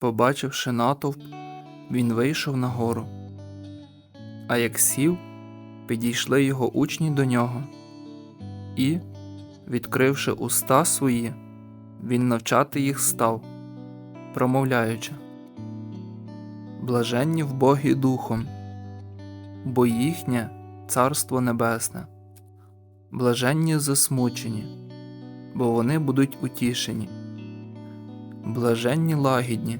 Побачивши натовп, він вийшов на гору. А як сів, підійшли його учні до нього, і, відкривши уста свої, він навчати їх став, промовляючи Блаженні в Богі Духом, бо їхнє Царство Небесне, блаженні засмучені, бо вони будуть утішені, блаженні лагідні,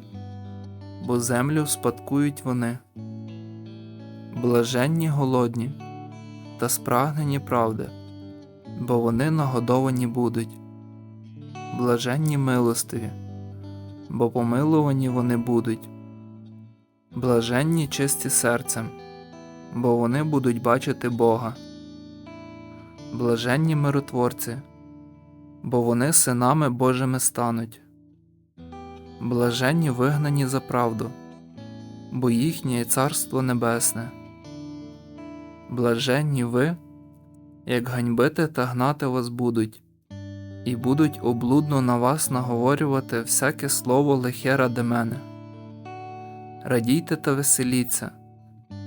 бо землю спадкують вони, блаженні голодні та спрагнені правди, бо вони нагодовані будуть, блаженні милостиві, бо помилувані вони будуть, блаженні чисті серцем, бо вони будуть бачити Бога, блаженні миротворці, бо вони синами Божими стануть. Блаженні вигнані за правду, бо їхнє царство небесне. Блаженні ви, як ганьбити та гнати вас будуть, і будуть облудно на вас наговорювати всяке слово лихе ради мене. Радійте та веселіться,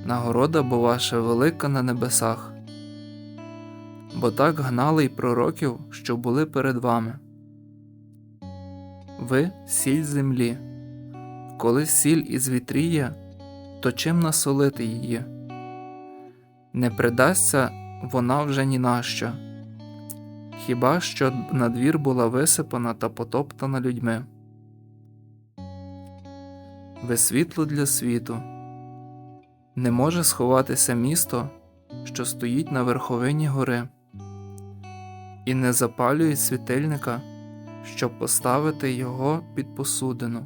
нагорода бо ваша велика на небесах, бо так гнали й пророків, що були перед вами. Ви сіль землі. Коли сіль із вітріє, то чим насолити її? Не придасться вона вже ні на що, хіба що на двір була висипана та потоптана людьми. Ви світло для світу. Не може сховатися місто, що стоїть на верховині гори, і не запалюють світильника щоб поставити його під посудину,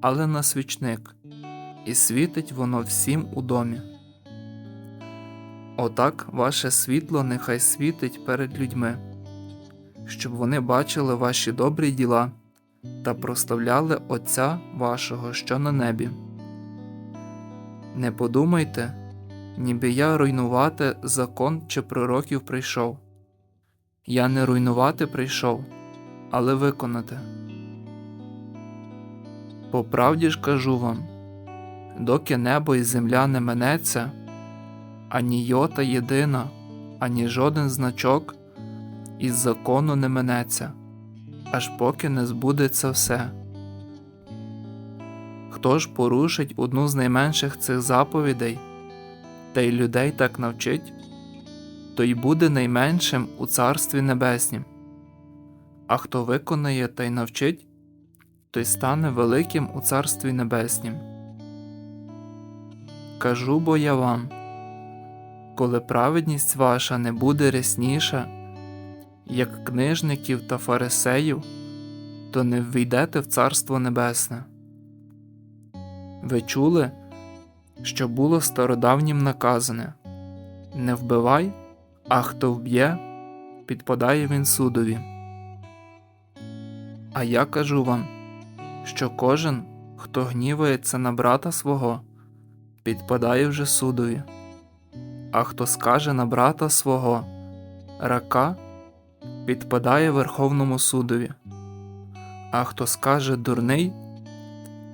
але на свічник, і світить воно всім у домі. Отак ваше світло нехай світить перед людьми, щоб вони бачили ваші добрі діла та прославляли Отця вашого, що на небі. Не подумайте, ніби я руйнувати закон чи пророків прийшов. Я не руйнувати прийшов, але виконати. По правді ж кажу вам, доки небо і земля не минеться, ані йота єдина, ані жоден значок із закону не минеться, аж поки не збудеться все. Хто ж порушить одну з найменших цих заповідей, та й людей так навчить, той буде найменшим у Царстві Небеснім а хто виконає та й навчить, той стане великим у Царстві Небеснім. Кажу бо я вам, коли праведність ваша не буде рясніша, як книжників та фарисеїв, то не ввійдете в Царство Небесне. Ви чули, що було стародавнім наказане Не вбивай, а хто вб'є, підпадає він судові. А я кажу вам, що кожен, хто гнівається на брата свого, підпадає вже судові, а хто скаже на брата свого рака, підпадає Верховному судові, а хто скаже дурний,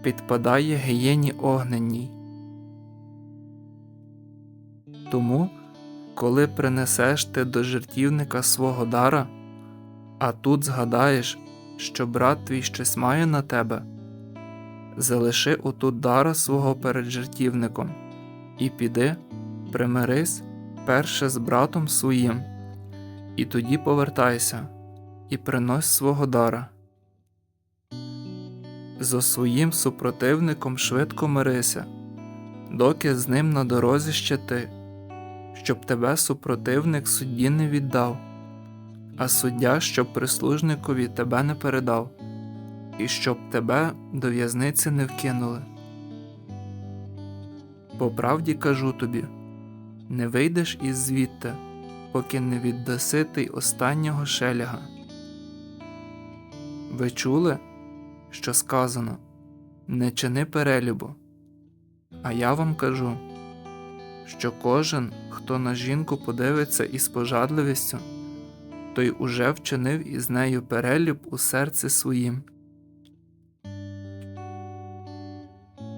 підпадає гієні огненній. Тому, коли принесеш ти до жертівника свого дара, а тут згадаєш, що брат твій щось має на тебе, залиши отут дара свого перед жертівником, і піди, примирись перше з братом своїм, і тоді повертайся і принось свого дара. Зо своїм супротивником швидко мирися, доки з ним на дорозі ще ти, щоб тебе супротивник судді не віддав а суддя, щоб прислужникові тебе не передав, і щоб тебе до в'язниці не вкинули. По правді кажу тобі не вийдеш із звідти, поки не віддаси ти останнього шеляга. Ви чули, що сказано не чини перелюбу, а я вам кажу, що кожен, хто на жінку подивиться із пожадливістю, той уже вчинив із нею перелюб у серці своїм.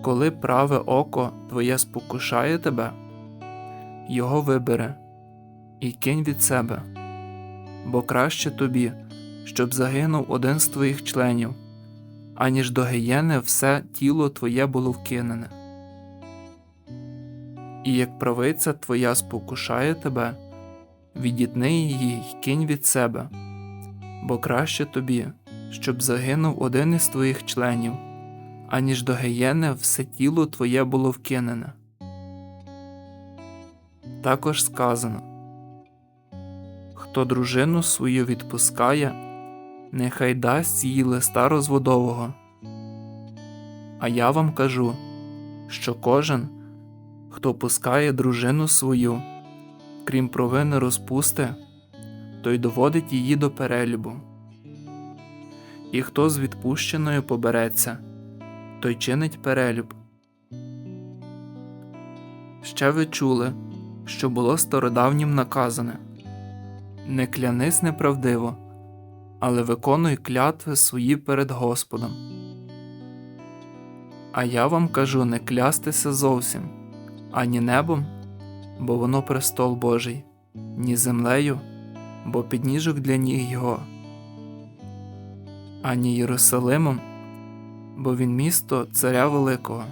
Коли праве око твоє спокушає тебе, його вибери і кинь від себе, бо краще тобі, щоб загинув один з твоїх членів, аніж до гієни все тіло твоє було вкинене. І як правиця твоя спокушає тебе, відітни її й кинь від себе, бо краще тобі, щоб загинув один із твоїх членів, аніж до гієни все тіло твоє було вкинене. Також сказано Хто дружину свою відпускає, нехай дасть їй листа розводового. А я вам кажу, що кожен, хто пускає дружину свою, крім провини розпусти, той доводить її до перелюбу. І хто з відпущеною побереться, той чинить перелюб. Ще ви чули, що було стародавнім наказане Не клянись неправдиво, але виконуй клятви свої перед Господом. А я вам кажу не клястися зовсім, ані небом, бо воно престол Божий, ні землею, бо підніжок для ніг його, ані Єрусалимом, бо він місто Царя Великого.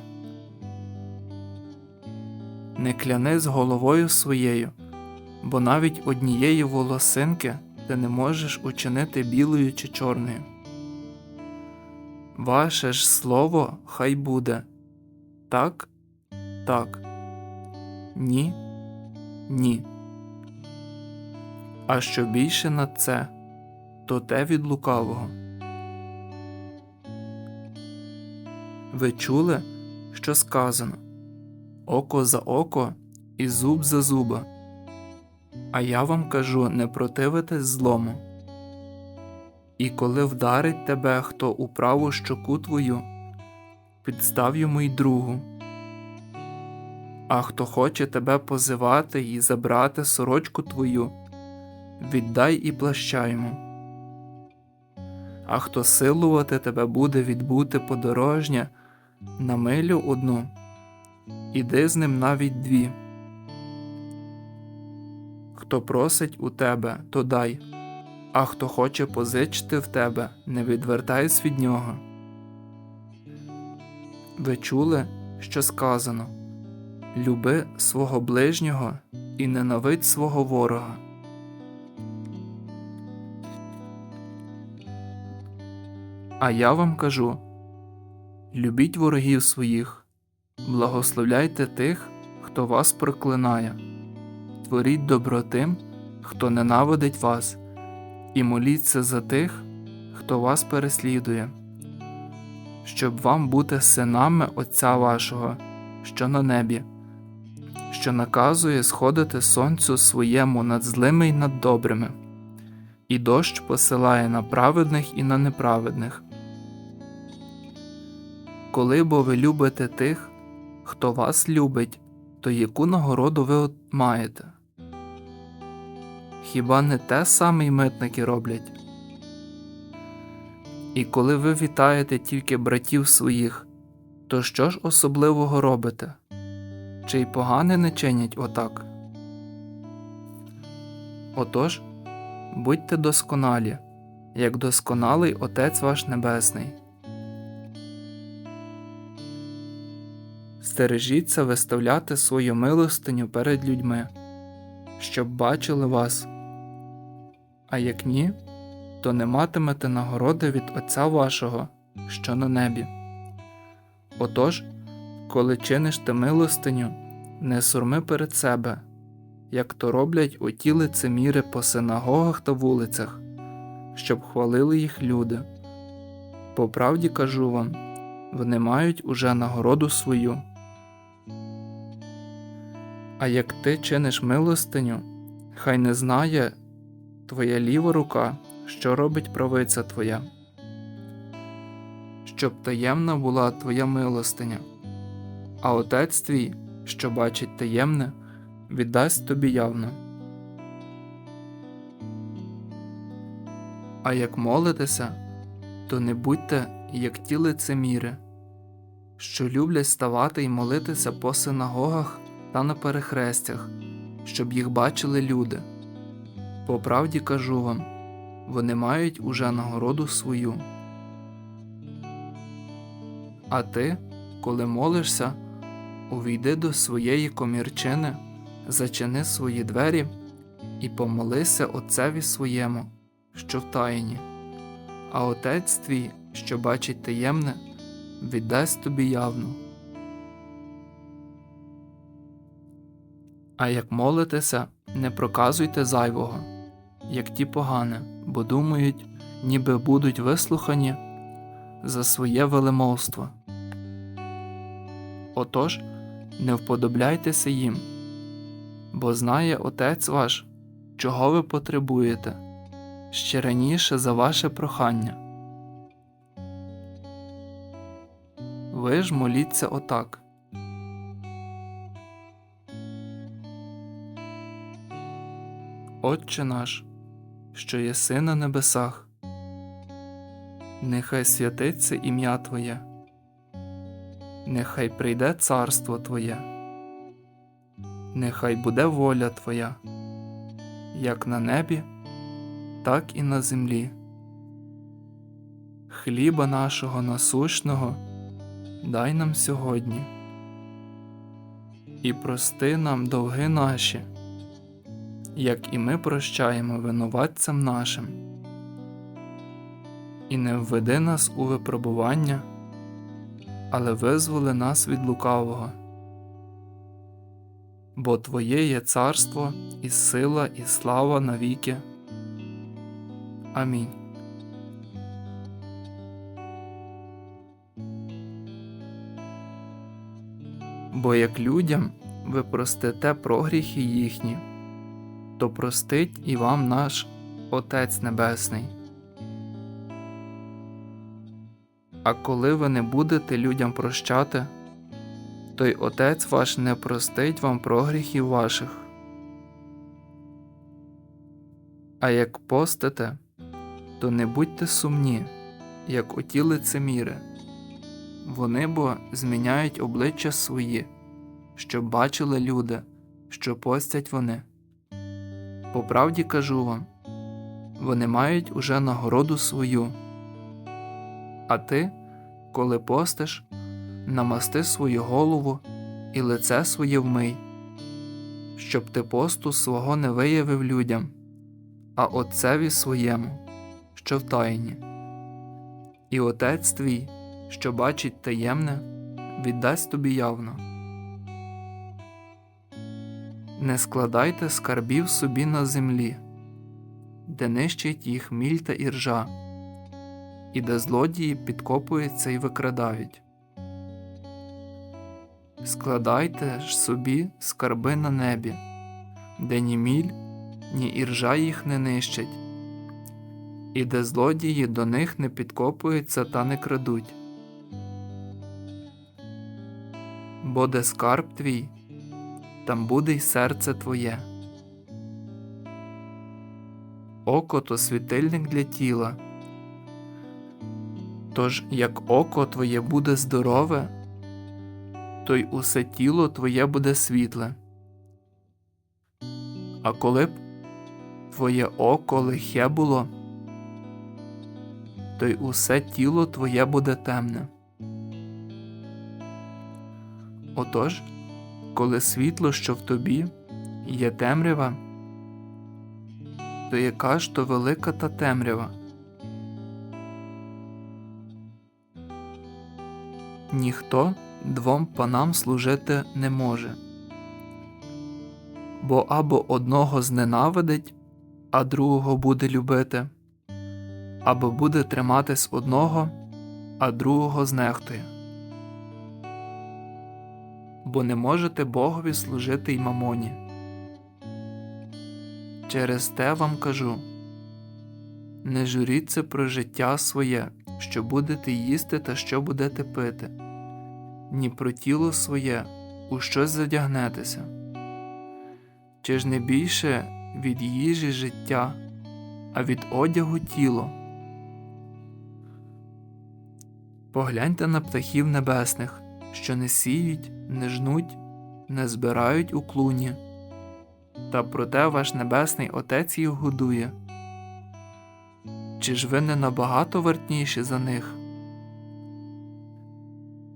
Не клянись головою своєю, бо навіть однієї волосинки ти не можеш учинити білою чи чорною. Ваше ж слово хай буде так, так, ні, ні. А що більше на це, то те від лукавого. Ви чули, що сказано око за око і зуб за зуба. А я вам кажу не противитесь злому. І коли вдарить тебе хто у праву щоку твою, підстав йому й другу. А хто хоче тебе позивати і забрати сорочку твою, віддай і плаща йому. А хто силувати тебе буде відбути подорожня на милю одну, іди з ним навіть дві. Хто просить у тебе, то дай, а хто хоче позичити в тебе, не відвертайся від нього. Ви чули, що сказано Люби свого ближнього і ненавидь свого ворога. А я вам кажу любіть ворогів своїх, благословляйте тих, хто вас проклинає, творіть добро тим, хто ненавидить вас, і моліться за тих, хто вас переслідує, щоб вам бути синами Отця вашого, що на небі, що наказує сходити сонцю своєму над злими й над добрими, і дощ посилає на праведних і на неправедних. Коли бо ви любите тих, хто вас любить, то яку нагороду ви маєте? Хіба не те саме й митники роблять? І коли ви вітаєте тільки братів своїх, то що ж особливого робите? Чи й погане не чинять отак? Отож, будьте досконалі, як досконалий Отець ваш Небесний. Стережіться виставляти свою милостиню перед людьми, щоб бачили вас, а як ні, то не матимете нагороди від Отця вашого, що на небі. Отож, коли чиниш ти милостиню, не сурми перед себе, як то роблять оті лицеміри по синагогах та вулицях, щоб хвалили їх люди. По правді кажу вам, вони мають уже нагороду свою. А як ти чиниш милостиню, хай не знає твоя ліва рука, що робить правиця твоя, щоб таємна була твоя милостиня, а отець твій, що бачить таємне, віддасть тобі явно. А як молитеся, то не будьте, як ті лицеміри, що люблять ставати і молитися по синагогах та на перехрестях, щоб їх бачили люди. По правді кажу вам, вони мають уже нагороду свою. А ти, коли молишся, увійди до своєї комірчини, зачини свої двері і помолися Отцеві своєму, що в таїні, а Отець твій, що бачить таємне, віддасть тобі явно. А як молитеся, не проказуйте зайвого, як ті погане, бо думають, ніби будуть вислухані за своє велемовство. Отож, не вподобляйтеся їм, бо знає Отець ваш, чого ви потребуєте, ще раніше за ваше прохання. Ви ж моліться отак. Отче наш, що єси на небесах, нехай святиться ім'я Твоє, нехай прийде царство Твоє, нехай буде воля Твоя, як на небі, так і на землі. Хліба нашого насущного дай нам сьогодні, і прости нам довги наші як і ми прощаємо винуватцям нашим. І не введи нас у випробування, але визволи нас від лукавого. Бо Твоє є царство, і сила, і слава навіки. Амінь. Бо як людям ви простите прогріхи їхні то простить і вам наш Отець Небесний. А коли ви не будете людям прощати, то й Отець ваш не простить вам прогріхів ваших. А як постите, то не будьте сумні, як оті лицеміри. Вони бо зміняють обличчя свої, щоб бачили люди, що постять вони. По правді кажу вам, вони мають уже нагороду свою. А ти, коли постиш, намасти свою голову і лице своє вмий, щоб ти посту свого не виявив людям, а Отцеві своєму, що в тайні. І Отець твій, що бачить таємне, віддасть тобі явно. Не складайте скарбів собі на землі, де нищить їх міль та іржа, і де злодії підкопуються і викрадають. Складайте ж собі скарби на небі, де ні міль, ні іржа їх не нищать, і де злодії до них не підкопуються та не крадуть. Бо де скарб твій там буде й серце твоє. Око то світильник для тіла. Тож як око твоє буде здорове, то й усе тіло твоє буде світле. А коли б твоє око лихе було, то й усе тіло твоє буде темне. Отож коли світло, що в тобі, є темрява, то яка ж то велика та темрява? Ніхто двом панам служити не може, бо або одного зненавидить, а другого буде любити, або буде триматись одного, а другого знехтує бо не можете Богові служити й мамоні. Через те вам кажу не журіться про життя своє, що будете їсти та що будете пити, ні про тіло своє, у щось задягнетеся. Чи ж не більше від їжі життя, а від одягу тіло? Погляньте на птахів небесних що не сіють, не жнуть, не збирають у клуні, та проте ваш Небесний Отець їх годує. Чи ж ви не набагато вартніші за них?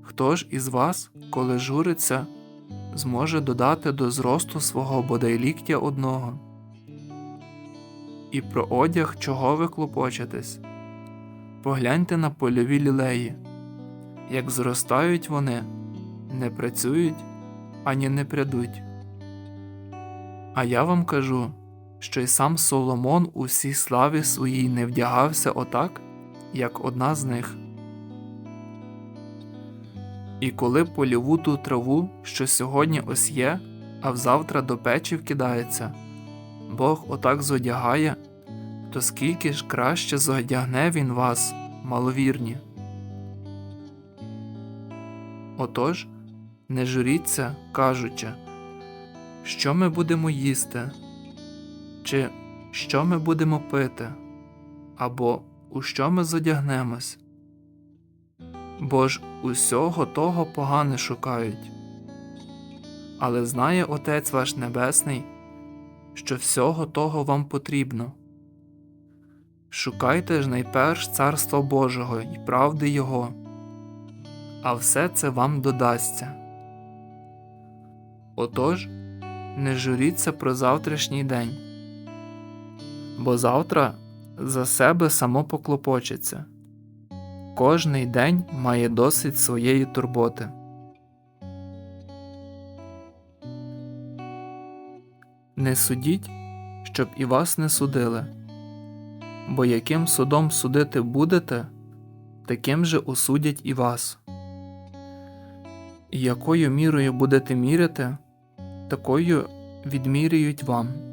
Хто ж із вас, коли журиться, зможе додати до зросту свого бодай ліктя одного? І про одяг чого ви клопочетесь? Погляньте на польові лілеї, як зростають вони, не працюють ані не прядуть. А я вам кажу, що й сам Соломон у всій славі своїй не вдягався отак, як одна з них. І коли польову ту траву, що сьогодні ось є, а взавтра до печі вкидається, Бог отак зодягає, то скільки ж краще зодягне він вас, маловірні. Отож, не журіться, кажучи, що ми будемо їсти, чи що ми будемо пити, або у що ми зодягнемось. Бо ж усього того погане шукають. Але знає Отець ваш Небесний, що всього того вам потрібно. Шукайте ж найперш Царства Божого і правди Його, а все це вам додасться. Отож, не журіться про завтрашній день, бо завтра за себе само поклопочеться. Кожний день має досить своєї турботи. Не судіть, щоб і вас не судили, бо яким судом судити будете, таким же осудять і вас. І якою мірою будете міряти, такою відміряють вам.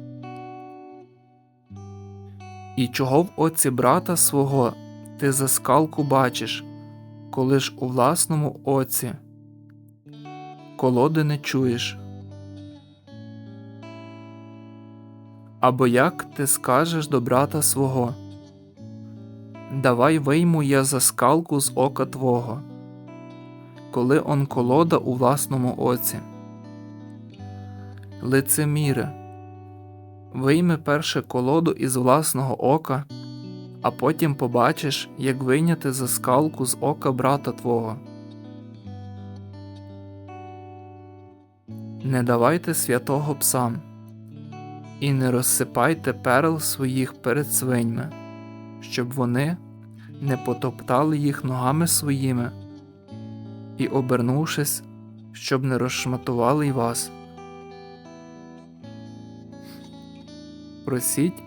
І чого в оці брата свого ти за скалку бачиш, коли ж у власному оці колоди не чуєш. Або як ти скажеш до брата свого Давай вийму я за скалку з ока твого, коли он колода у власному оці. Лицеміре, вийми перше колоду із власного ока а потім побачиш, як вийняти за скалку з ока брата твого. Не давайте святого псам, і не розсипайте перл своїх перед свиньми, щоб вони не потоптали їх ногами своїми і, обернувшись, щоб не розшматували й вас. Просіть,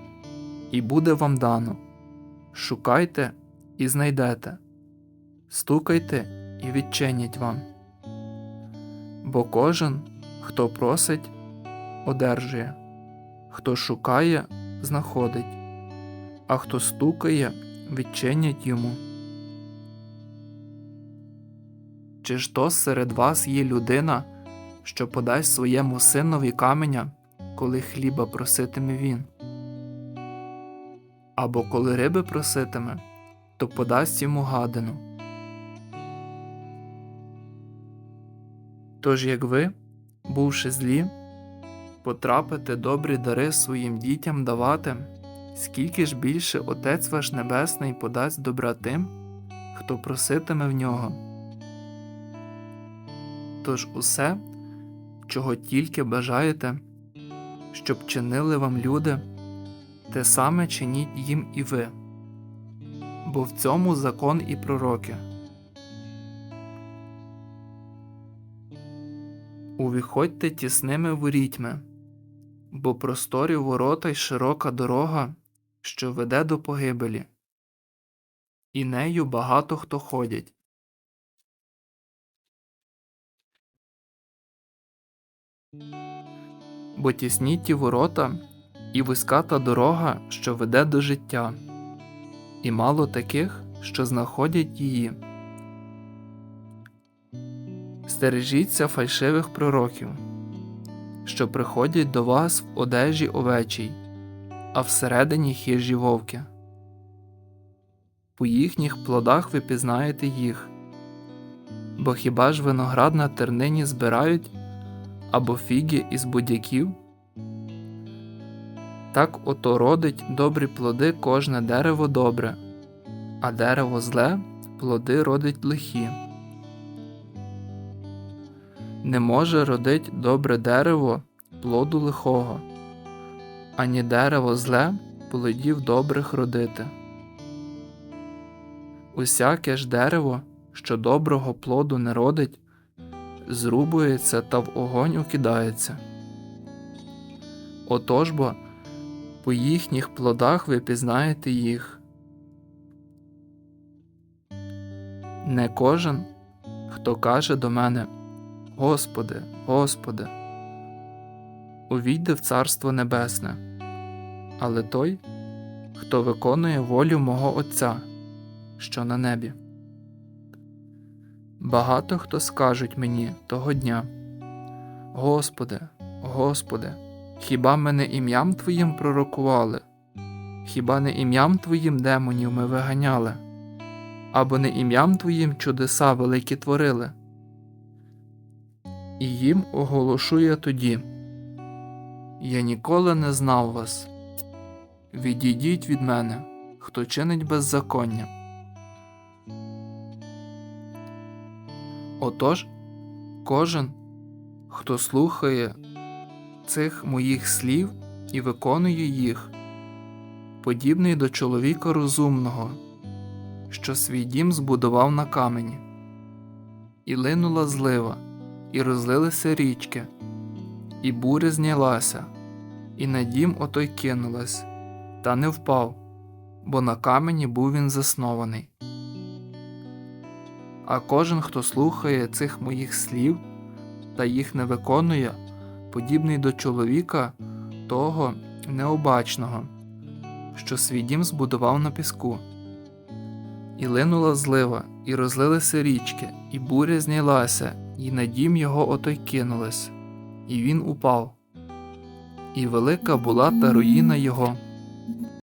і буде вам дано. Шукайте і знайдете, стукайте і відчинять вам. Бо кожен, хто просить, одержує, хто шукає, знаходить, а хто стукає, відчинять йому. Чи ж то серед вас є людина, що подасть своєму синові каменя, коли хліба проситиме він? або коли риби проситиме, то подасть йому гадину. Тож як ви, бувши злі, потрапите добрі дари своїм дітям давати, скільки ж більше Отець ваш Небесний подасть добра тим, хто проситиме в нього. Тож усе, чого тільки бажаєте, щоб чинили вам люди те саме чиніть їм і ви, бо в цьому закон і пророки. Увіходьте тісними ворітьми, бо просторі ворота й широка дорога, що веде до погибелі, і нею багато хто ходять. Бо тісні ті ворота і вузька та дорога, що веде до життя, і мало таких, що знаходять її. Стережіться фальшивих пророків, що приходять до вас в одежі овечій, а всередині хижі вовки. По їхніх плодах ви пізнаєте їх, Бо хіба ж виноград на тернині збирають або фіги із будяків? Так ото родить добрі плоди кожне дерево добре, а дерево зле плоди родить лихі. Не може родить добре дерево плоду лихого, ані дерево зле плодів добрих родити. Усяке ж дерево, що доброго плоду не родить, зрубується та в огонь укидається. Отож бо по їхніх плодах ви пізнаєте їх. Не кожен, хто каже до мене Господи, Господи, увійде в Царство Небесне, але той, хто виконує волю мого Отця, що на небі. Багато хто скажуть мені того дня Господи, Господи, хіба ми не ім'ям Твоїм пророкували? Хіба не ім'ям Твоїм демонів ми виганяли? Або не ім'ям Твоїм чудеса великі творили? І їм оголошу я тоді Я ніколи не знав вас. Відійдіть від мене, хто чинить беззаконня. Отож, кожен, хто слухає цих моїх слів і виконує їх, подібний до чоловіка розумного, що свій дім збудував на камені, і линула злива, і розлилися річки, і буря знялася, і на дім отой кинулась, та не впав, бо на камені був він заснований. А кожен, хто слухає цих моїх слів та їх не виконує, подібний до чоловіка того необачного, що свій дім збудував на піску. І линула злива, і розлилися річки, і буря знялася, і на дім його отой кинулась, і він упав. І велика була та руїна його.